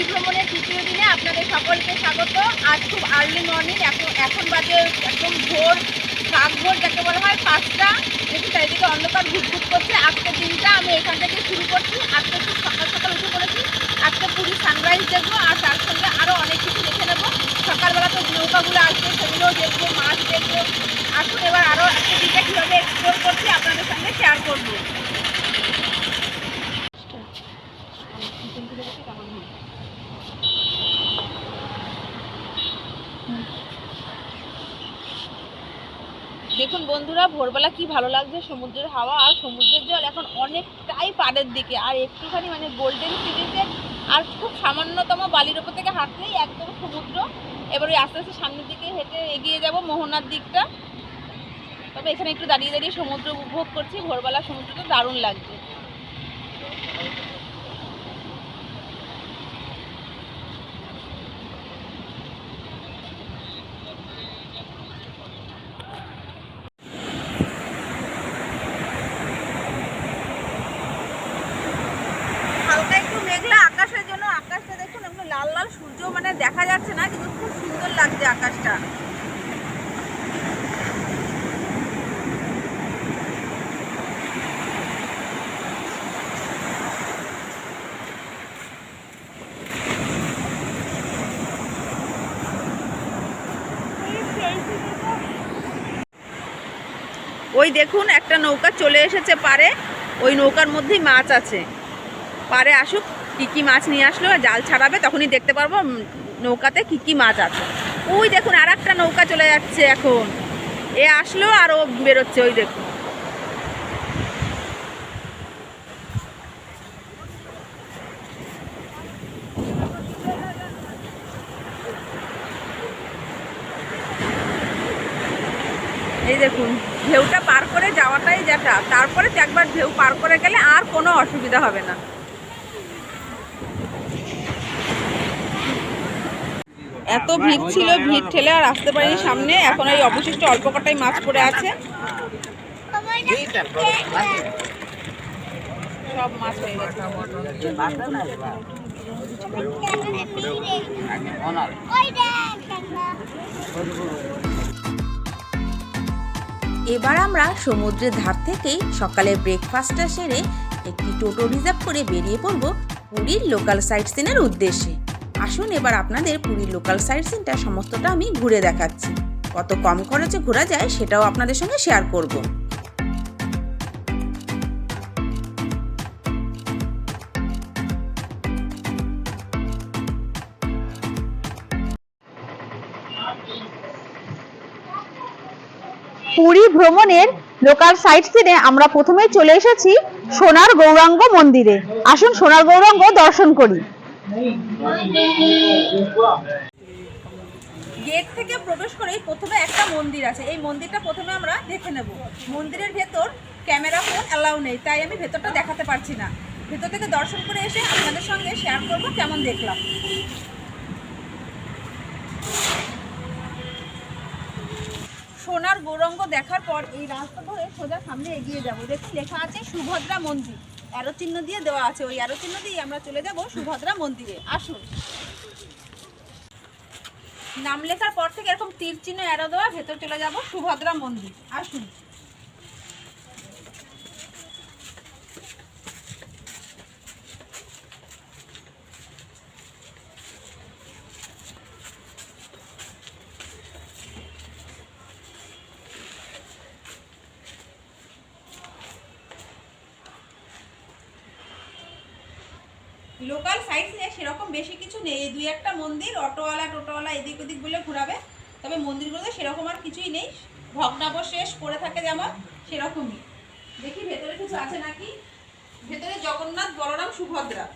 পুরী ভ্রমণের তৃতীয় দিনে আপনাদের সকলকে স্বাগত। আজ খুব আর্লি মর্নিং এখন এখন বাজে একদম ভোর কাক ভোর যাকে বলা হয় পাঁচটা। দেখি চারিদিকে অন্ধকার ঘুটঘুট করছে। আজকের দিনটা আমি এখান থেকে শুরু করছি। আজকে খুব সকাল সকাল উঠে পড়েছি। আজকে পুরী সানরাইজ দেখব আর তার সঙ্গে আরও অনেক কিছু দেখে নেব। সকালবেলা তো নৌকাগুলো আসবে, সেগুলোও দেখব, মাছ দেখব। আসুন এবার আরও একটা দিনটা কীভাবে এক্সপ্লোর করছি আপনাদের সঙ্গে শেয়ার করব। দেখুন বন্ধুরা, ভোরবেলা কি ভালো লাগছে? সমুদ্রের হাওয়া আর সমুদ্রের জল এখন অনেকটাই পাড়ের দিকে। আর একটুখানি মানে গোল্ডেন সিরিজের আর খুব সামান্যতম বালির ওপর থেকে হাঁটলেই একদম সমুদ্র। এবার ওই আস্তে আস্তে সামনের দিকে হেঁটে এগিয়ে যাব মোহনার দিকটা। তবে এখানে একটু দাঁড়িয়ে দাঁড়িয়ে সমুদ্র উপভোগ করছি। ভোরবেলা সমুদ্রটা দারুণ লাগছে হালকা একটু মেঘলা আকাশের জন্য আকাশটা দেখুন একটু লাল লাল সূর্য মানে দেখা যাচ্ছে না কিন্তু খুব সুন্দর লাগছে আকাশটা ওই দেখুন, একটা নৌকা চলে এসেছে পারে। ওই নৌকার মধ্যেই মাছ আছে। পারে আসুক, কি কি মাছ নিয়ে আসলো জাল ছাড়াবে, তখনই দেখতে পারব নৌকাতে কি কি মাছ আছে। ওই দেখুন আর একটা নৌকা চলে যাচ্ছে এখন। এ আসলো, আর ও বেরোচ্ছে, ওই দেখুন। এই দেখুন, ঢেউটা পার করে যাওয়াটাই যেটা, তারপরে একবার ঢেউ পার করে গেলে আর কোনো অসুবিধা হবে না। এত ভিড় ছিল, ভিড় ঠেলে আর আসতে পারিনি সামনে, এখন এই অবশিষ্ট অল্প কটাই মাছ পড়ে আছে। সব মাছ হয়ে গেছে। এবার আমরা সমুদ্রের ধার থেকেই সকালে ব্রেকফাস্টটা সেরে একটি টোটো রিজার্ভ করে বেরিয়ে পড়ব পুরীর লোকাল সাইট সিনের উদ্দেশ্যে। আসুন এবার আপনাদের পুরীর লোকাল সাইট সিনটা সমস্তটা আমি ঘুরে দেখাচ্ছি। কত কম খরচে ঘোরা যায় সেটাও আপনাদের সঙ্গে শেয়ার করব। পুরী ভ্রমণের লোকাল সাইট সিনে আমরা প্রথমে চলে এসেছি সোনার গৌরাঙ্গ মন্দিরে। আসুন সোনার গৌরাঙ্গ দর্শন করি। গেট থেকে প্রবেশ করেই প্রথমে একটা মন্দির আছে। এই মন্দিরটা প্রথমে আমরা দেখে নেব। মন্দিরের ভেতর ক্যামেরা ফোন অ্যালাউ নেই, তাই আমি ভেতরটা দেখাতে পারছি না। ভেতর থেকে দর্শন করে এসে আপনাদের সঙ্গে শেয়ার করব কেমন দেখলাম। সোনার গৌরঙ্গ দেখার পর এই রাস্তা ধরে সোজা সামনে এগিয়ে যাব। দেখুন লেখা আছে সুভদ্রা মন্দির। অ্যারো চিহ্ন দিয়ে দেওয়া আছে। ওই অ্যারো চিহ্ন দিয়ে আমরা চলে যাব সুভদ্রা মন্দিরে। আসুন। নাম লেখার পর থেকে এরকম তীর চিহ্ন এরো দেওয়া, ভেতর চলে যাব সুভদ্রা মন্দির। আসুন। লোকাল নিয়ে সেরকম বেশি কিছু নেই। এই দুই একটা মন্দির, অটোওয়ালা, টোটোওয়ালা, এদিক ওদিক বলে ঘোরাবে। তবে মন্দিরগুলোতে সেরকম আর কিছুই নেই। ভগ্নাবশেষ পড়ে থাকে যেমন, সেরকমই। দেখি ভেতরে কিছু আছে নাকি? ভেতরে জগন্নাথ, বলরাম, সুভদ্রা।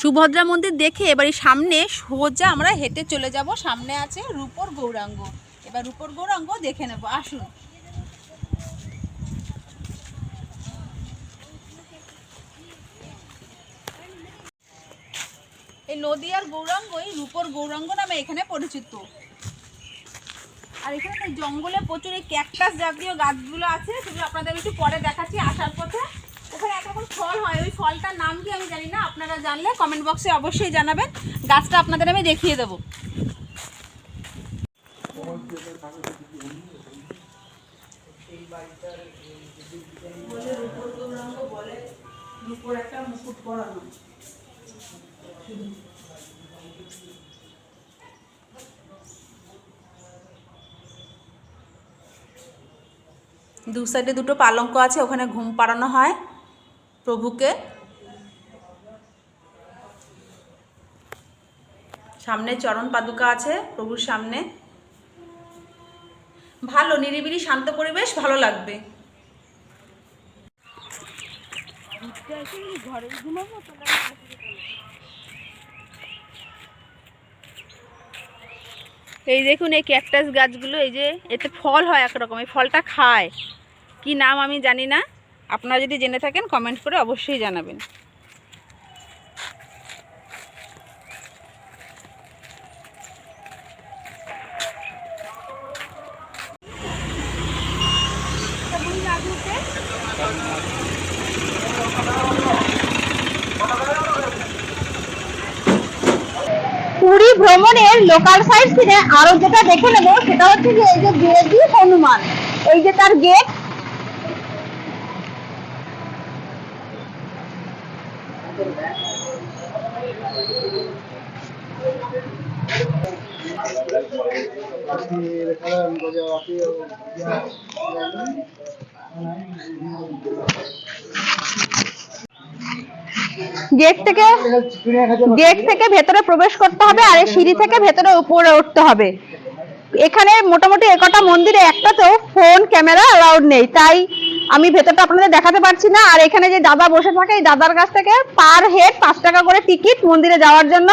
সুভদ্রা মন্দির দেখে এবারে সামনে সোজা আমরা হেঁটে চলে যাব। সামনে আছে রূপর গৌরাঙ্গ। এবার রূপর গৌরাঙ্গ দেখে নেব, আসুন। এই নদীয়ার গৌরাঙ্গই রূপর গৌরাঙ্গ নামে এখানে পরিচিত। আর এখানে জঙ্গলে প্রচুর এই ক্যাকটাস জাতীয় গাছগুলো আছে, সেগুলো আপনাদের একটু পরে দেখাচ্ছি আসার পথে। রকম ফল হয়, ওই ফলটার নাম কি আমি জানি না, আপনারা জানলে কমেন্ট বক্সে অবশ্যই জানাবেন, গাছটা আপনাদের আমি দেখিয়ে দেবো। দু সাইডে দুটো পালঙ্ক আছে, ওখানে ঘুম পাড়ানো হয়। প্রভুকে। সামনে চরণ পাদুকা আছে, প্রভুর সামনে। ভালো, নিরিবিলি, শান্ত পরিবেশ, ভালো লাগবে। এই দেখুন, এই ক্যাকটাস গাছগুলো, এই যে, এতে ফল হয় একরকম, এই ফলটা খায়। কি নাম আমি জানি না। আপনারা যদি জেনে থাকেন কমেন্ট করে অবশ্যই জানাবেন। পুরী ভ্রমণের লোকাল সাইট সিনে আরও যেটা দেখে নেব, সেটা হচ্ছে যে এই যে দেবী হনুমান। এই যে তার গেট গেট থেকে গেট থেকে ভেতরে প্রবেশ করতে হবে আর এই সিঁড়ি থেকে ভেতরে উপরে উঠতে হবে। এখানে মোটামুটি একটা মন্দিরে একটাতেও ফোন, ক্যামেরা অ্যালাউড নেই। তাই আমি ভেতরটা আপনাদের দেখাতে পারছি না। আর এখানে যে দাদা বসে থাকে, এই দাদার কাছ থেকে পার হেড পাঁচ টাকা করে টিকিট মন্দিরে যাওয়ার জন্য।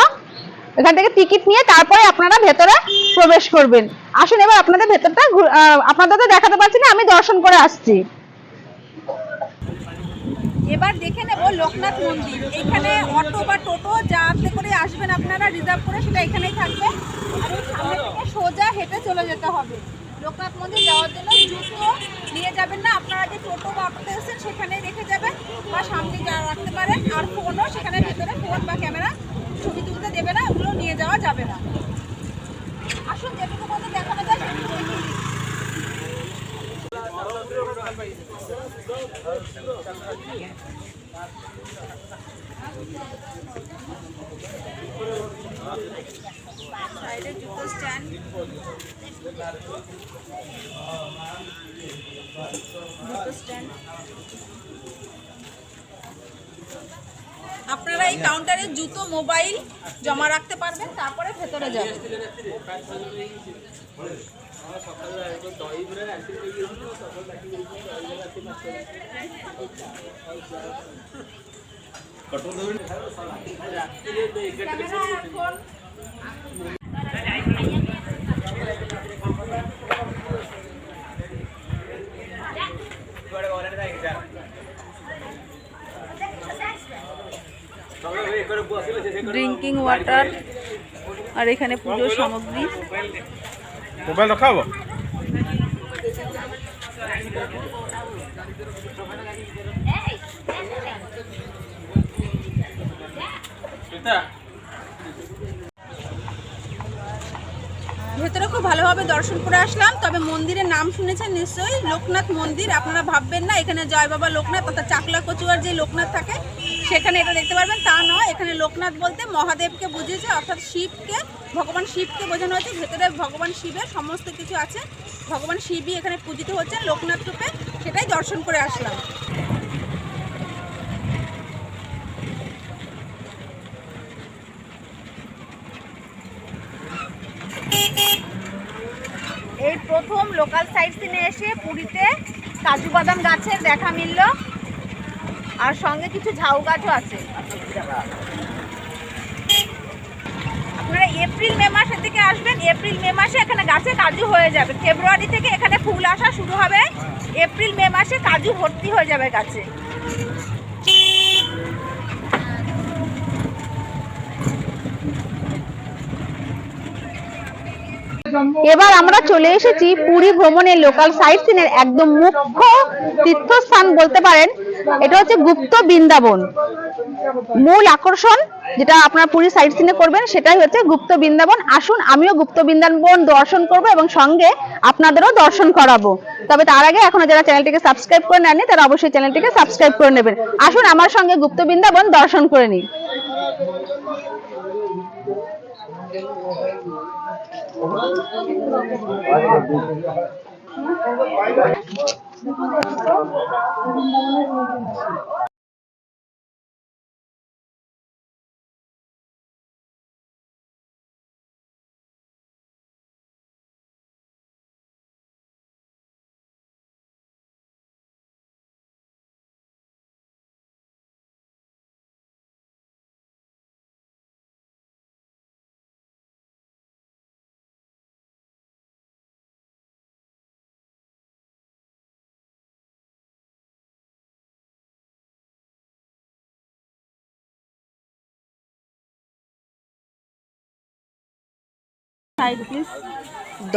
এখান থেকে টিকিট নিয়ে তারপরে আপনারা ভেতরে প্রবেশ করবেন। আসুন, এবার আপনাদের ভেতরটা আপনাদের তো দেখাতে পারছি না, আমি দর্শন করে আসছি। এবার দেখে নেব লোকনাথ মন্দির। এখানে অটো বা টোটো যাতে করে আসবেন আপনারা রিজার্ভ করে সেটা এখানেই থাকবে। আর এই সামনে থেকে সোজা হেঁটে চলে যেতে হবে। লোকনাথ মন্দির যাওয়ার জন্য জুতো নিয়ে যাবেন না। আপনারা যে টোটো বা অটোতে এসেছেন সেখানেই রেখে যাবেন বা সামনে রাখতে পারেন। আর ফোনও সেখানে ভেতরে ফোন বা ক্যামেরা ছবি তুলতে দেবে না। নিয়ে যাওয়া যাবে না। আসুন যেটুকু মধ্যে দেখানো যায় জুতো স্ট্যান্ড জুতো স্ট্যান্ড আপনারা এই কাউন্টারে জুতো মোবাইল জমা রাখতে পারবেন তারপরে ভেতরে যাবেন। ড্রিঙ্কিং ওয়াটার আর এখানে পুজোর সামগ্রী। মোবাইল রাখাবো হব ভেতরে খুব ভালোভাবে দর্শন করে আসলাম। তবে মন্দিরের নাম শুনেছেন নিশ্চয়ই, লোকনাথ মন্দির। আপনারা ভাববেন না, এখানে জয় বাবা লোকনাথ অর্থাৎ চাকলা কচুয়ার যে লোকনাথ থাকে, সেখানে এটা দেখতে পারবেন। তা নয়, এখানে লোকনাথ বলতে মহাদেবকে বুঝিয়েছে, অর্থাৎ শিবকে, ভগবান শিবকে বোঝানো হয়েছে। ভেতরে ভগবান শিবের সমস্ত কিছু আছে। ভগবান শিবই এখানে পূজিত হচ্ছেন, লোকনাথ রূপে সেটাই দর্শন করে আসলাম এই প্রথম লোকাল সাইড সিনে এসে পুরীতে কাজু বাদাম গাছের দেখা মিলল। আর সঙ্গে কিছু ঝাউ গাছও আছে। আপনারা এপ্রিল, মে মাসের দিকে আসবেন। এপ্রিল, মে মাসে এখানে গাছে কাজু হয়ে যাবে। ফেব্রুয়ারি থেকে এখানে ফুল আসা শুরু হবে। এপ্রিল, মে মাসে কাজু ভর্তি হয়ে যাবে গাছে। এবার আমরা চলে এসেছি পুরী ভ্রমণের লোকাল সাইট সিনের একদম মুখ্য তীর্থস্থান বলতে পারেন। এটা হচ্ছে গুপ্ত বৃন্দাবন। মূল আকর্ষণ যেটা আপনার পুরী সাইট সিনে করবেন, সেটাই হচ্ছে গুপ্ত বৃন্দাবন। আসুন, আমিও গুপ্ত বৃন্দাবন দর্শন করব এবং সঙ্গে আপনাদেরও দর্শন করাবো। তবে তার আগে এখনও যারা চ্যানেলটিকে সাবস্ক্রাইব করে নেননি, তারা অবশ্যই চ্যানেলটিকে সাবস্ক্রাইব করে নেবেন। আসুন, আমার সঙ্গে গুপ্ত বৃন্দাবন দর্শন করে নিই। বৃন্দাবনের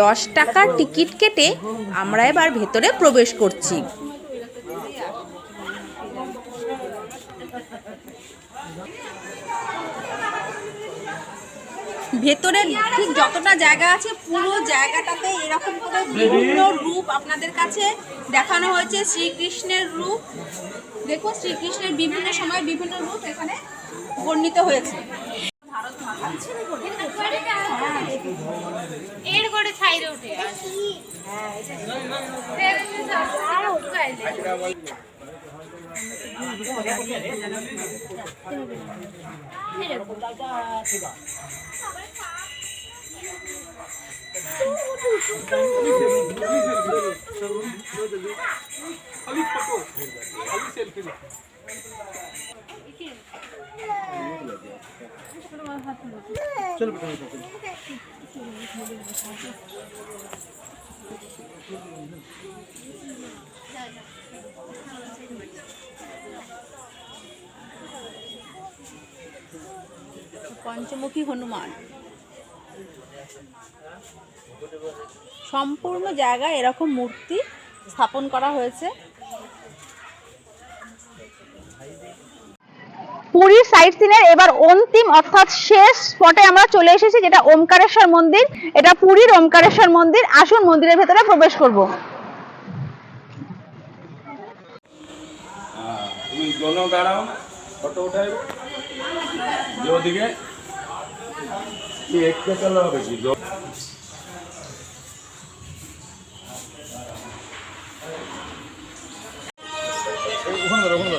দশ টাকার টিকিট কেটে আমরা এবার ভেতরে প্রবেশ করছি। ভেতরে ঠিক যতটা জায়গা আছে, পুরো জায়গাটাতে এরকম করে বিভিন্ন রূপ আপনাদের কাছে দেখানো হয়েছে। শ্রীকৃষ্ণের রূপ। দেখুন, শ্রীকৃষ্ণের বিভিন্ন সময় বিভিন্ন রূপ এখানে বর্ণিত হয়েছে। ভারত এর বাইরে উঠে খালি ফটো খালি সেলফি পঞ্চমুখী হনুমান। সম্পূর্ণ জায়গায় এরকম মূর্তি স্থাপন করা হয়েছে। পুরীর সাইট সিনের এবার অন্তিম, অর্থাৎ শেষ স্পটে আমরা চলে এসেছি, যেটা ওমকারেশ্বর মন্দির। এটা পুরীর ওমকারেশ্বর মন্দির। আসুন মন্দিরের ভেতরে প্রবেশ করব। ওখানে ওখানে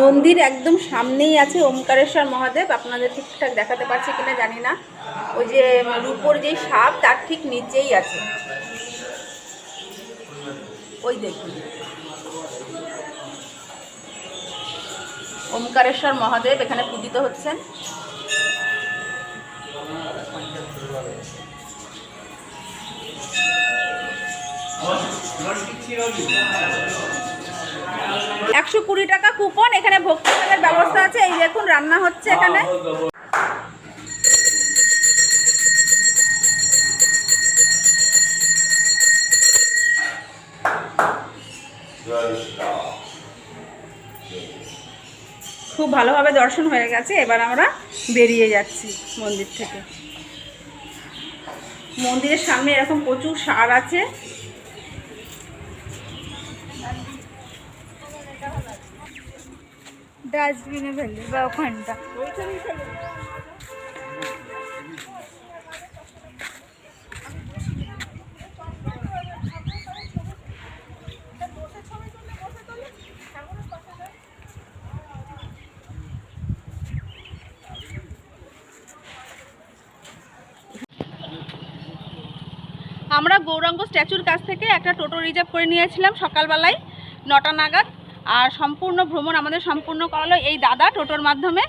দে। নন্দীর একদম সামনেই আছে, ওমকারেশ্বর মহাদেব। আপনাদের ঠিকঠাক দেখাতে পারছি কিনা জানি না। ওই যে রূপোর যে সাপ, তার ঠিক নিচেই আছে। ওই দেখুন। ওমকারেশ্বর মহাদেব এখানে পূজিত হচ্ছেন। একশো কুড়ি টাকা কুপন, এখানে ভক্তির ব্যবস্থা আছে। এই দেখুন, রান্না হচ্ছে এখানে। খুব ভালোভাবে দর্শন হয়ে গেছে। এবার আমরা বেরিয়ে যাচ্ছি মন্দির থেকে। মন্দিরের সামনে এরকম প্রচুর সার আছে। ডাস্টবিনে ফেলবি বা ওখানটা। আমরা গৌরাঙ্গ স্ট্যাচুর কাছ থেকে একটা টোটো রিজার্ভ করে নিয়েছিলাম সকালবেলায়, নটা নাগাদ। আর সম্পূর্ণ ভ্রমণ আমাদের সম্পূর্ণ করালো এই দাদা টোটোর মাধ্যমে।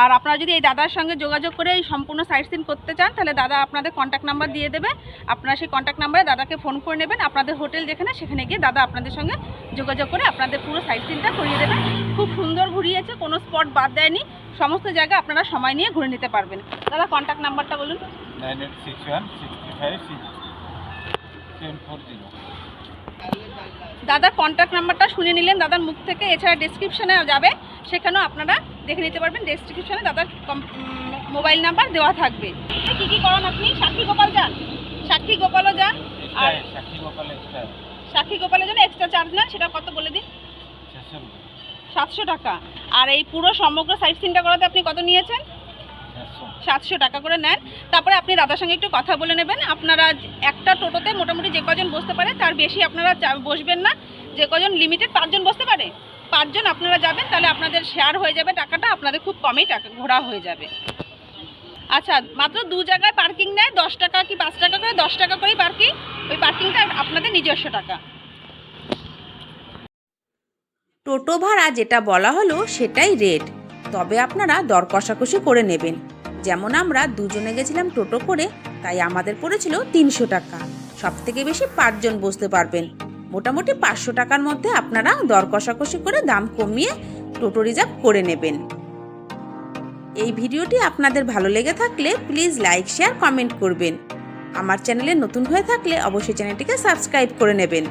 আর আপনারা যদি এই দাদার সঙ্গে যোগাযোগ করে এই সম্পূর্ণ সাইট সিন করতে চান, তাহলে দাদা আপনাদের কন্ট্যাক্ট নাম্বার দিয়ে দেবে। আপনারা সেই কন্ট্যাক্ট নাম্বারে দাদাকে ফোন করে নেবেন। আপনাদের হোটেল যেখানে, সেখানে গিয়ে দাদা আপনাদের সঙ্গে যোগাযোগ করে আপনাদের পুরো সাইট সিনটা করিয়ে দেবে। খুব সুন্দর ঘুরিয়েছে, কোনো স্পট বাদ দেয়নি। সমস্ত জায়গা আপনারা সময় নিয়ে ঘুরে নিতে পারবেন। দাদা কন্ট্যাক্ট নাম্বারটা বলুন। Nine eight six one sixty five six seven four zero দাদার কন্ট্যাক্ট নাম্বারটা শুনে নিলেন দাদার মুখ থেকে এছাড়া ডেসক্রিপশনে যাবে সেখানেও আপনারা দেখে নিতে পারবেন ডেসক্রিপশনে দাদার মোবাইল নাম্বার দেওয়া থাকবে। কী কী করান আপনি? সাক্ষী গোপাল যান। সাক্ষী গোপালও যান। আর সাক্ষী এক্সট্রা সাক্ষী গোপালের জন্য এক্সট্রা চার্জ নেন সেটা কত বলে দিন? সাতশো টাকা। আর এই পুরো সমগ্র সাইট সিনটা করাতে আপনি কত নিয়েছেন? সাতশো টাকা করে নেন। তারপরে আপনি দাদার সঙ্গে একটু কথা বলে নেবেন। আপনারা একটা টোটোতে মোটামুটি যে কজন বসতে পারে, তার বেশি আপনারা বসবেন না। যে কজন লিমিটেড পাঁচজন বসতে পারে, পাঁচজন আপনারা যাবেন, তাহলে আপনাদের শেয়ার হয়ে যাবে টাকাটা, আপনাদের খুব কমেই টাকা, ঘোরা হয়ে যাবে। আচ্ছা মাত্র দু জায়গায় পার্কিং নেয়, দশ টাকা কি পাঁচ টাকা করে? দশ টাকা করেই পার্কিং ওই পার্কিংটা আপনাদের নিজস্ব টাকা। টোটো ভাড়া যেটা বলা হলো, সেটাই রেট তবে আপনারা দর কষাকষি করে নেবেন। যেমন আমরা দুজনে গেছিলাম টোটো করে, তাই আমাদের পড়েছিল তিনশো টাকা। সব থেকে বেশি পাঁচজন বসতে পারবেন। মোটামুটি পাঁচশো টাকার মধ্যে আপনারা দর কষাকষি করে দাম কমিয়ে টোটো রিজার্ভ করে নেবেন। এই ভিডিওটি আপনাদের ভালো লেগে থাকলে প্লিজ লাইক, শেয়ার, কমেন্ট করবেন। আমার চ্যানেলে নতুন হয়ে থাকলে অবশ্যই চ্যানেলটিকে সাবস্ক্রাইব করে নেবেন।